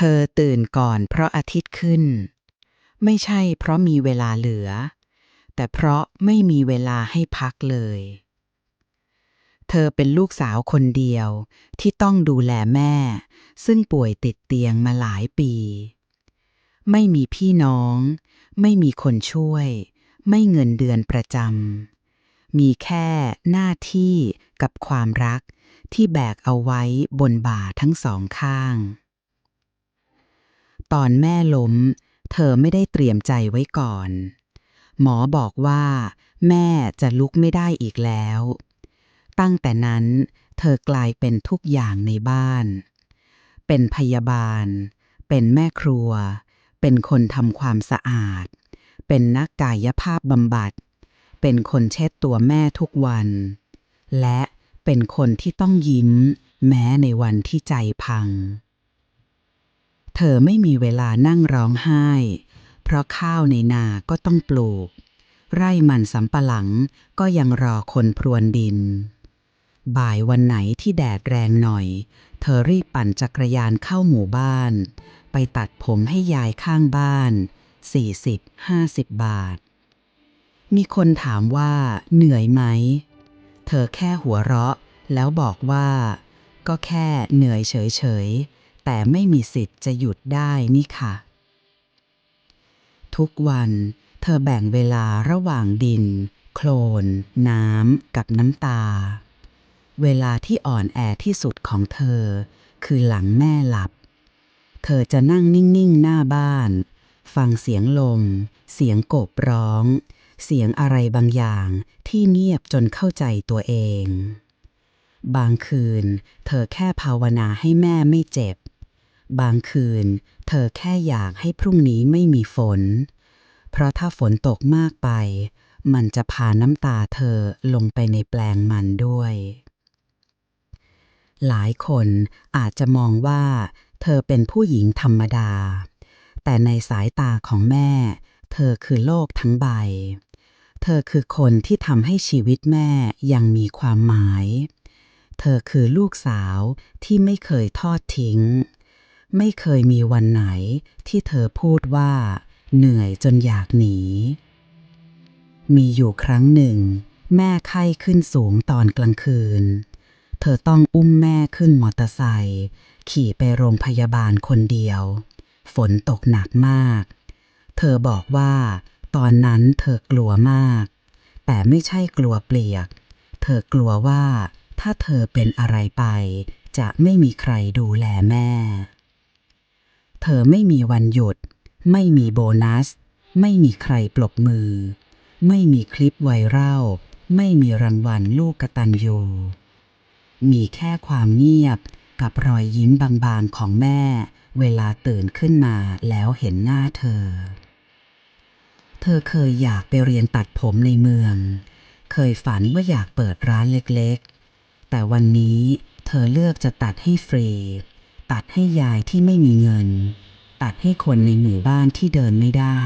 เธอตื่นก่อนเพราะอาทิตย์ขึ้น ไม่ใช่เพราะมีเวลาเหลือ แต่เพราะไม่มีเวลาให้พักเลย เธอเป็นลูกสาวคนเดียวที่ต้องดูแลแม่ ซึ่งป่วยติดเตียงมาหลายปี ไม่มีพี่น้อง ไม่มีคนช่วย ไม่เงินเดือนประจำ มีแค่หน้าที่กับความรักที่แบกเอาไว้บนบ่าทั้งสองข้าง ตอนแม่ล้ม เธอไม่ได้เตรียมใจไว้ก่อน หมอบอกว่า แม่จะลุกไม่ได้อีกแล้ว ตั้งแต่นั้น เธอกลายเป็นทุกอย่างในบ้าน เป็นพยาบาล เป็นแม่ครัว เป็นคนทำความสะอาด เป็นนักกายภาพบำบัด เป็นคนเช็ดตัวแม่ทุกวัน และเป็นคนที่ต้องยิ้ม แม้ในวันที่ใจพัง เธอไม่มีเวลานั่งร้องไห้ เพราะข้าวในนาก็ต้องปลูก ไร่มันสำปะหลังก็ยังรอคนพรวนดิน บ่ายวันไหนที่แดดแรงหน่อย เธอรีบปั่นจักรยานเข้าหมู่บ้าน ไปตัดผมให้ยายข้างบ้าน 40-50 บาท มีคนถามว่าเหนื่อยไหม เธอแค่หัวเราะแล้วบอกว่า ก็แค่เหนื่อยเฉยๆ แต่ไม่มีสิทธิ์จะหยุดได้นี่ค่ะ ทุกวันเธอแบ่งเวลาระหว่างดิน โคลน น้ำ กับน้ำตา เวลาที่อ่อนแอที่สุดของเธอ คือหลังแม่หลับ เธอจะนั่งนิ่ง ๆ หน้าบ้าน ฟังเสียงลม เสียงกบร้อง เสียงอะไรบางอย่างที่เงียบจนเข้าใจตัวเอง บางคืน เธอแค่ภาวนาให้แม่ไม่เจ็บ บางคืน เธอแค่อยากให้พรุ่งนี้ไม่มีฝน เพราะถ้าฝนตกมากไป มันจะพาน้ำตาเธอลงไปในแปลงมันด้วย หลายคนอาจจะมองว่า เธอเป็นผู้หญิงธรรมดา แต่ในสายตาของแม่ เธอคือโลกทั้งใบ เธอคือคนที่ทำให้ชีวิตแม่ยังมีความหมายเธอคือลูกสาวที่ไม่เคยทอดทิ้ง ไม่เคยมีวันไหนที่เธอพูดว่า เหนื่อยจนอยากหนี มีอยู่ครั้งหนึ่ง แม่ไข้ขึ้นสูงตอนกลางคืน เธอต้องอุ้มแม่ขึ้นมอเตอร์ไซค์ขี่ไปโรงพยาบาลคนเดียว ฝนตกหนักมาก เธอบอกว่า ตอนนั้นเธอกลัวมาก แต่ไม่ใช่กลัวเปลียก เธอกลัวว่าถ้าเธอเป็นอะไรไป จะไม่มีใครดูแลแม่ อไม่มีวันหยุด ไม่มีโบนัส ไม่มีใครปรบมือ ไม่มีคลิปไวรัลไม่มีรางวัลลูกกตัญญูมีแค่ความเงียบกับรอยยิ้มบางๆของแม่ เวลาตื่นขึ้นมาแล้วเห็นหน้าเธอ เธอเคยอยากไปเรียนตัดผมในเมือง เคยฝันว่าอยากเปิดร้านเล็กๆ แต่วันนี้เธอเลือกจะตัดให้ฟรี ตัดให้ยายที่ไม่มีเงิน ตัดให้คนในหมู่บ้านที่เดินไม่ได้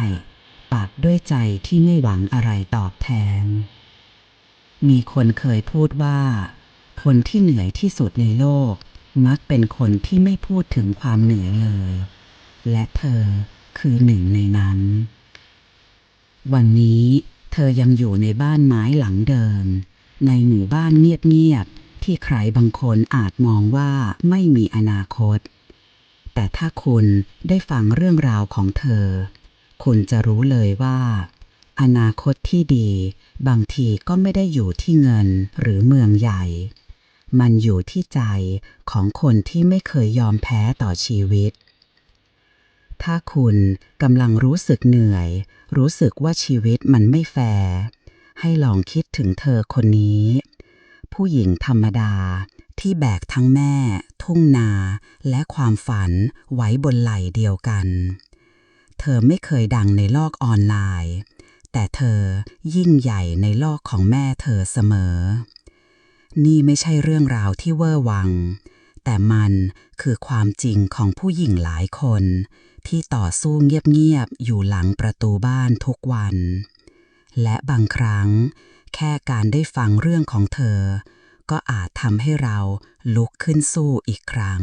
ตัดด้วยใจที่ไม่หวังอะไรตอบแทน มีคนเคยพูดว่า คนที่เหนื่อยที่สุดในโลก มักเป็นคนที่ไม่พูดถึงความเหนื่อยเลย และเธอคือหนึ่งในนั้น วันนี้เธอยังอยู่ในบ้านไม้หลังเดิม ในหมู่บ้านเงียบๆ ที่ใครบางคนอาจมองว่าไม่มีอนาคต แต่ถ้าคุณได้ฟังเรื่องราวของเธอ คุณจะรู้เลยว่า อนาคตที่ดี บางทีก็ไม่ได้อยู่ที่เงินหรือเมืองใหญ่ มันอยู่ที่ใจของคนที่ไม่เคยยอมแพ้ต่อชีวิต ถ้าคุณกำลังรู้สึกเหนื่อย รู้สึกว่าชีวิตมันไม่แฟร์ให้ลองคิดถึงเธอคนนี้ ผู้หญิงธรรมดา ที่แบกทั้งแม่ ทุ่งนา และความฝันไว้บนไหล่เดียวกัน เธอไม่เคยดังในโลกออนไลน์ แต่เธอยิ่งใหญ่ในโลกของแม่เธอเสมอ นี่ไม่ใช่เรื่องราวที่เวอร์วัง แต่มันคือความจริงของผู้หญิงหลายคน ที่ต่อสู้เงียบๆอยู่หลังประตูบ้านทุกวัน และบางครั้ง แค่การได้ฟังเรื่องของเธอ ก็อาจทำให้เราลุกขึ้นสู้อีกครั้ง